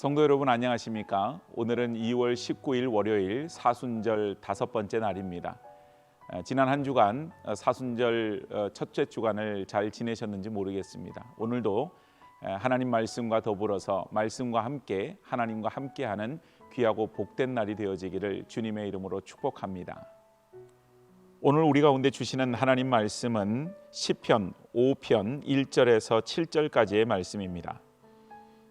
성도 여러분 안녕하십니까? 오늘은 2월 19일 월요일 사순절 다섯 번째 날입니다. 어, 지난 한 주간 어, 사순절 어, 첫째 주간을 잘 지내셨는지 모르겠습니다. 오늘도 에, 하나님 말씀과 더불어서 말씀과 함께 하나님과 함께하는 귀하고 복된 날이 되어지기를 주님의 이름으로 축복합니다. 오늘 우리 가운데 주시는 하나님 말씀은 시편 5편 1절에서 7절까지의 말씀입니다.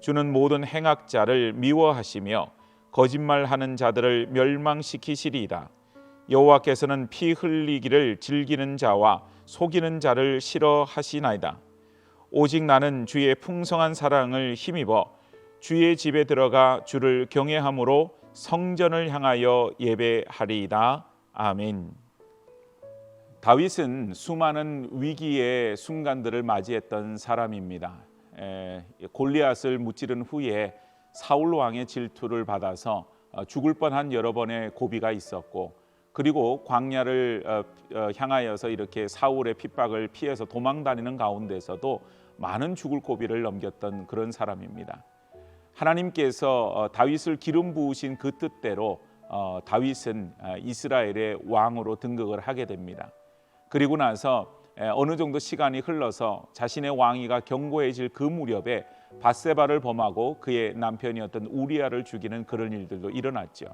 주는 모든 행악자를 미워하시며 거짓말하는 자들을 멸망시키시리이다. 여호와께서는 피 흘리기를 즐기는 자와 속이는 자를 싫어하시나이다. 오직 나는 주의 풍성한 사랑을 힘입어 주의 집에 들어가 주를 경외함으로 성전을 향하여 예배하리이다. 아멘. 다윗은 수많은 위기의 순간들을 맞이했던 사람입니다. 에, 골리앗을 무찌른 후에 사울 왕의 질투를 받아서 어, 죽을 뻔한 여러 번의 고비가 있었고 그리고 광야를 어, 어, 향하여서 이렇게 사울의 핍박을 피해서 도망다니는 가운데서도 많은 죽을 고비를 넘겼던 그런 사람입니다. 하나님께서 다윗을 기름 부으신 그 뜻대로 다윗은 이스라엘의 왕으로 등극을 하게 됩니다. 그리고 나서 어느 정도 시간이 흘러서 자신의 왕위가 견고해질 그 무렵에 바세바를 범하고 그의 남편이었던 우리아를 죽이는 그런 일들도 일어났죠.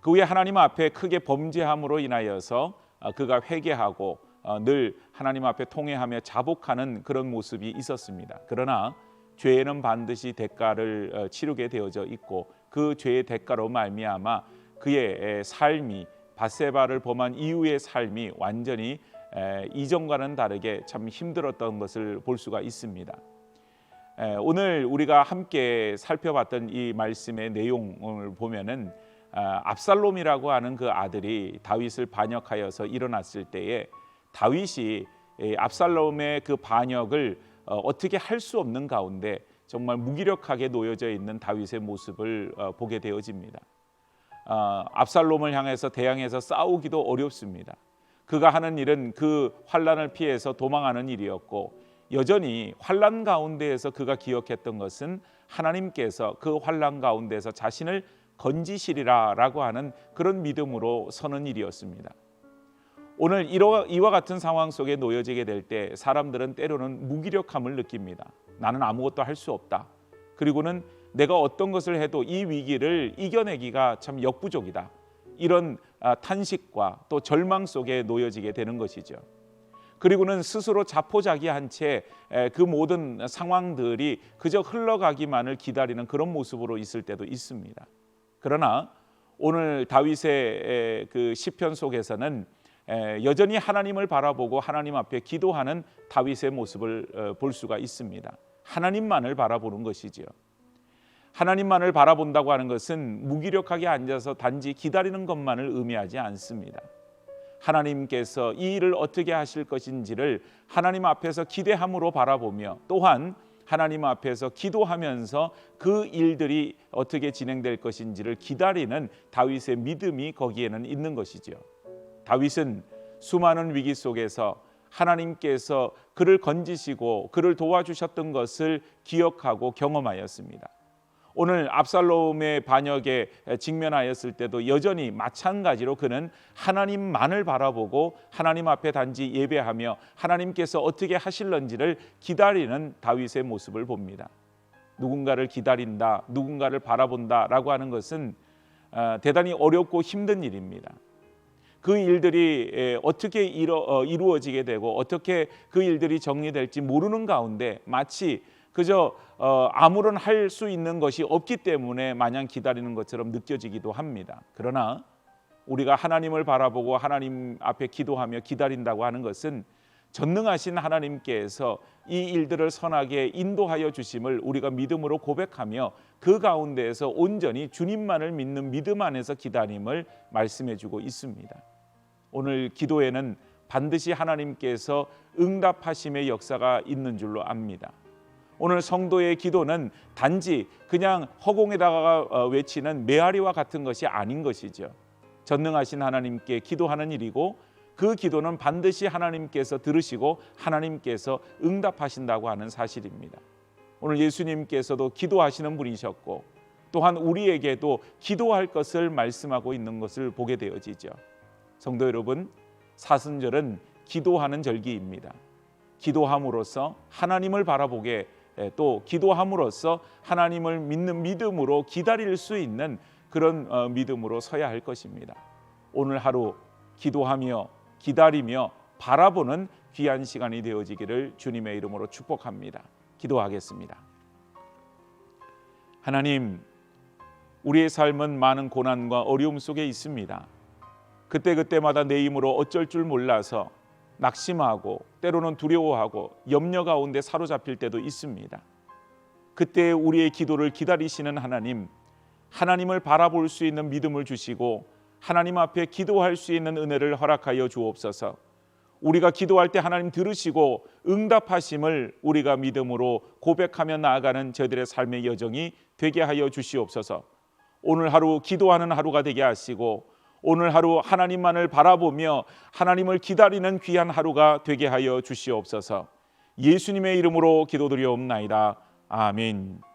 그 후에 하나님 앞에 크게 범죄함으로 인하여서 어, 그가 회개하고 어, 늘 하나님 앞에 통회하며 자복하는 그런 모습이 있었습니다. 그러나 죄는 반드시 대가를 어, 치르게 되어져 있고 그 죄의 대가로 말미암아 그의 삶이 바세바를 범한 이후의 삶이 완전히 이전과는 다르게 참 힘들었던 것을 볼 수가 있습니다. 오늘 우리가 함께 살펴봤던 이 말씀의 내용을 보면은 아, 압살롬이라고 하는 그 아들이 다윗을 반역하여서 일어났을 때에 다윗이 압살롬의 그 반역을 어, 어떻게 할 수 없는 가운데 정말 무기력하게 놓여져 있는 다윗의 모습을 어, 보게 되어집니다. 아, 압살롬을 향해서 대항해서 싸우기도 어렵습니다. 그가 하는 일은 그 환란을 피해서 도망하는 일이었고 여전히 환란 가운데에서 그가 기억했던 것은 하나님께서 그 환란 가운데서 자신을 건지시리라라고 하는 그런 믿음으로 서는 일이었습니다. 오늘 이와 같은 상황 속에 놓여지게 될 때 사람들은 때로는 무기력함을 느낍니다. 나는 아무것도 할 수 없다. 그리고는 내가 어떤 것을 해도 이 위기를 이겨내기가 참 역부족이다. 이런 아, 탄식과 또 절망 속에 놓여지게 되는 것이죠. 그리고는 스스로 자포자기한 채 그 모든 상황들이 그저 흘러가기만을 기다리는 그런 모습으로 있을 때도 있습니다. 그러나 오늘 다윗의 그 시편 속에서는 여전히 하나님을 바라보고 하나님 앞에 기도하는 다윗의 모습을 어, 볼 수가 있습니다. 하나님만을 바라보는 것이지요. 하나님만을 바라본다고 하는 것은 무기력하게 앉아서 단지 기다리는 것만을 의미하지 않습니다. 하나님께서 이 일을 어떻게 하실 것인지를 하나님 앞에서 기대함으로 바라보며 또한 하나님 앞에서 기도하면서 그 일들이 어떻게 진행될 것인지를 기다리는 다윗의 믿음이 거기에는 있는 것이죠. 다윗은 수많은 위기 속에서 하나님께서 그를 건지시고 그를 도와주셨던 것을 기억하고 경험하였습니다. 오늘 압살롬의 반역에 직면하였을 때도 여전히 마찬가지로 그는 하나님만을 바라보고 하나님 앞에 단지 예배하며 하나님께서 어떻게 하실런지를 기다리는 다윗의 모습을 봅니다. 누군가를 기다린다, 누군가를 바라본다라고 하는 것은 어, 대단히 어렵고 힘든 일입니다. 그 일들이 어떻게 어, 이루어지게 되고 어떻게 그 일들이 정리될지 모르는 가운데 마치 그저 어, 아무런 할 수 있는 것이 없기 때문에 마냥 기다리는 것처럼 느껴지기도 합니다. 그러나 우리가 하나님을 바라보고 하나님 앞에 기도하며 기다린다고 하는 것은 전능하신 하나님께서 이 일들을 선하게 인도하여 주심을 우리가 믿음으로 고백하며 그 가운데에서 온전히 주님만을 믿는 믿음 안에서 기다림을 말씀해 주고 있습니다. 오늘 기도에는 반드시 하나님께서 응답하심의 역사가 있는 줄로 압니다. 오늘 성도의 기도는 단지 그냥 허공에다가 어, 외치는 메아리와 같은 것이 아닌 것이죠. 전능하신 하나님께 기도하는 일이고 그 기도는 반드시 하나님께서 들으시고 하나님께서 응답하신다고 하는 사실입니다. 오늘 예수님께서도 기도하시는 분이셨고 또한 우리에게도 기도할 것을 말씀하고 있는 것을 보게 되어지죠. 성도 여러분, 사순절은 기도하는 절기입니다. 기도함으로써 하나님을 바라보게 예, 또 기도함으로써 하나님을 믿는 믿음으로 기다릴 수 있는 그런 어, 믿음으로 서야 할 것입니다. 오늘 하루 기도하며 기다리며 바라보는 귀한 시간이 되어지기를 주님의 이름으로 축복합니다. 기도하겠습니다. 하나님, 우리의 삶은 많은 고난과 어려움 속에 있습니다. 그때그때마다 내 힘으로 어쩔 줄 몰라서 낙심하고 때로는 두려워하고 염려 가운데 사로잡힐 때도 있습니다. 그때 우리의 기도를 기다리시는 하나님, 하나님을 바라볼 수 있는 믿음을 주시고 하나님 앞에 기도할 수 있는 은혜를 허락하여 주옵소서. 우리가 기도할 때 하나님 들으시고 응답하심을 우리가 믿음으로 고백하며 나아가는 저들의 삶의 여정이 되게 하여 주시옵소서. 오늘 하루 기도하는 하루가 되게 하시고 오늘 하루 하나님만을 바라보며 하나님을 기다리는 귀한 하루가 되게 하여 주시옵소서. 예수님의 이름으로 기도드리옵나이다. 아멘.